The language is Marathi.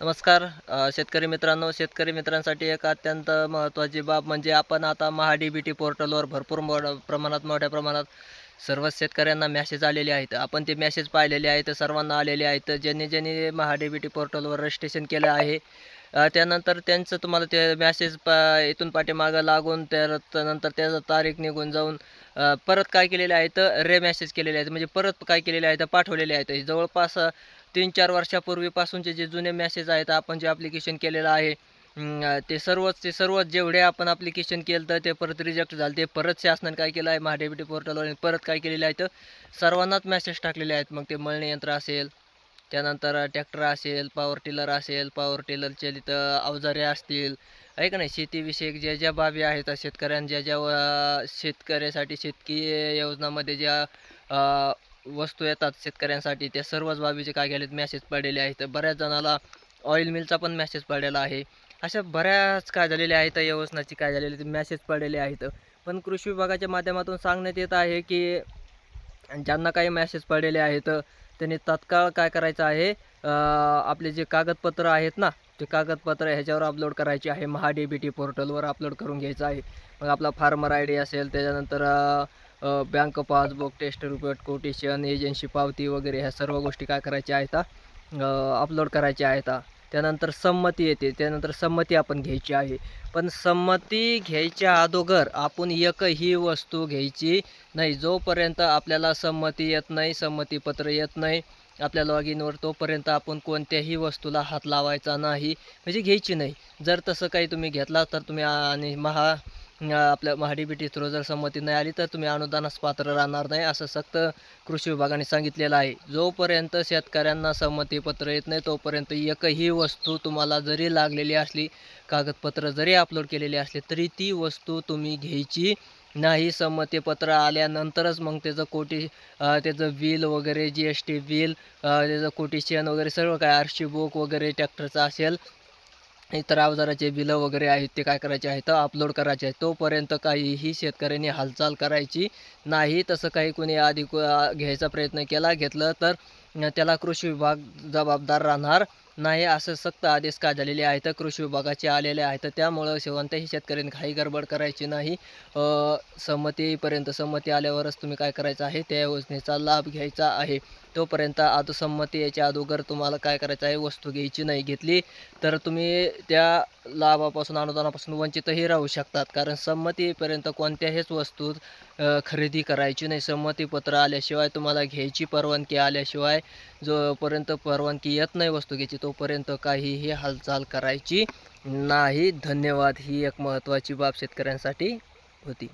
नमस्कार शेतकरी मित्रांनो शेतकरी मित्रांसाठी एक अत्यंत महत्त्वाची बाब म्हणजे आपण आता महा डी बी टी पोर्टलवर भरपूर मोठ्या प्रमाणात मोठ्या प्रमाणात सर्वच शेतकऱ्यांना मॅसेज आलेले आहेत. आपण ते मॅसेज पाहिलेले आहेत सर्वांना आलेले आहेत. ज्यांनी ज्यांनी महा डी बी टी पोर्टलवर रजिस्ट्रेशन केलं आहे त्यानंतर त्यांचं तुम्हाला ते मॅसेज प इथून पाठीमागं लागून त्या नंतर त्याचं तारीख निघून जाऊन परत काय केलेले आहेत? रे मॅसेज केलेले आहेत. म्हणजे परत काय केलेले आहेत? पाठवलेले आहेत. जवळपास तीन चार वर्षापूर्वीपासूनचे जे जुने मॅसेज आहेत आपण जे ॲप्लिकेशन केलेलं आहे ते सर्वच ते सर्वच जेवढे आपण ॲप्लिकेशन केलं तर ते परत रिजेक्ट झालं. ते परत शासनाने काय केलं आहे? महाडेबिटी पोर्टलवर परत काय केलेलं आहे तर सर्वांनाच मॅसेज टाकलेले आहेत. मग ते मळणी यंत्र असेल त्यानंतर ट्रॅक्टर असेल पॉवर टिलर असेल पॉवर टिलरचे तिथं अवजारे असतील आहे का नाही? शेतीविषयक ज्या ज्या बाबी आहेत शेतकऱ्यांच्या ज्या ज्या शेतकऱ्यासाठी शेतकी योजनामध्ये ज्या वस्तू येतात शेतकऱ्यांसाठी त्या सर्वच बाबीचे काय केलेत? मॅसेज पडलेले आहेत. बऱ्याच जणाला ऑइल मिलचा पण मॅसेज पडलेला आहे. अशा बऱ्याच काय झालेल्या आहेत या योजनाची काय झालेली मॅसेज पडलेले आहेत. पण कृषी विभागाच्या माध्यमातून सांगण्यात येत आहे की ज्यांना काही मॅसेज पडलेले आहेत त्यांनी तात्काळ काय करायचं आहे आपले जे कागदपत्र आहेत ना ते कागदपत्र ह्याच्यावर अपलोड करायचे आहे. महा डी बी टी पोर्टलवर अपलोड करून घ्यायचं आहे. मग आपला फार्मर आय डी असेल त्याच्यानंतर bank passbook test report quotation agency पावती वगैरे ह्या सर्व गोष्टी काय करायच्या आहेत अपलोड करायच्या आहेत. त्यानंतर संमती येते त्यानंतर संमती आपण घ्यायची आहे. पण संमती घ्यायच्या अगोदर आपण एकही वस्तू घ्यायची नाही. जोपर्यंत आपल्याला संमती येत नाही संमतीपत्र येत नाही आपल्या लॉग इनवर तोपर्यंत आपण कोणत्याही वस्तूला हात लावायचा नाही. म्हणजे घ्यायची नाही. जर तसं काही तुम्ही घेतला तर तुम्ही आणि महा आपल्या महाडीबीटी थ्रू जर संमती नाही आली तर तुम्ही अनुदानास पात्र राहणार नाही असं सक्त कृषी विभागाने सांगितलेलं आहे. जोपर्यंत शेतकऱ्यांना संमतीपत्र येत नाही तोपर्यंत एकही वस्तू तुम्हाला जरी लागलेली असली कागदपत्र जरी अपलोड केलेली असली तरी ती वस्तू तुम्ही घ्यायची नाही. संमतीपत्र आल्यानंतरच मग त्याचं कोटी त्याचं बिल वगैरे जी एस टी बिल त्याचं कोटेशन वगैरे सर्व काय आरशी बुक वगैरे ट्रॅक्टरचं असेल इतर अवजाराचे बिलं वगैरे आहेत ते काय करायचे आहेत अपलोड करायचे आहेत तोपर्यंत काहीही शेतकऱ्यांनी हालचाल करायची नाही. तसं काही कोणी आधी घ्यायचा प्रयत्न केला घेतलं तर त्याला कृषी विभाग जबाबदार राहणार. नाही असं सक्त आदेश का झालेले आहेत? कृषी विभागाचे आलेले आहेत. त्यामुळं कोणत्याही शेतकऱ्यांनी काही गडबड करायची नाही. संमतीपर्यंत संमती आल्यावरच तुम्ही काय करायचं आहे? त्या योजनेचा लाभ घ्यायचा आहे. तोपर्यंत आदो संमती याच्या अगोदर तुम्हाला काय करायचं आहे? वस्तू घ्यायची नाही घेतली तर तुम्ही त्या लाभापासून अनुदानापासून वंचितही राहू शकतात. कारण संमतीपर्यंत कोणत्याहीच वस्तू खरेदी करायची नाही. संमतीपत्र आल्याशिवाय तुम्हाला घ्यायची परवानगी आल्याशिवाय जोपर्यंत परवानगी येत नाही वस्तू घ्यायची तो तोपर्यंत काहीही हालचाल करायची नाही. धन्यवाद. ही एक महत्त्वाची बाब शेतकऱ्यांसाठी होती.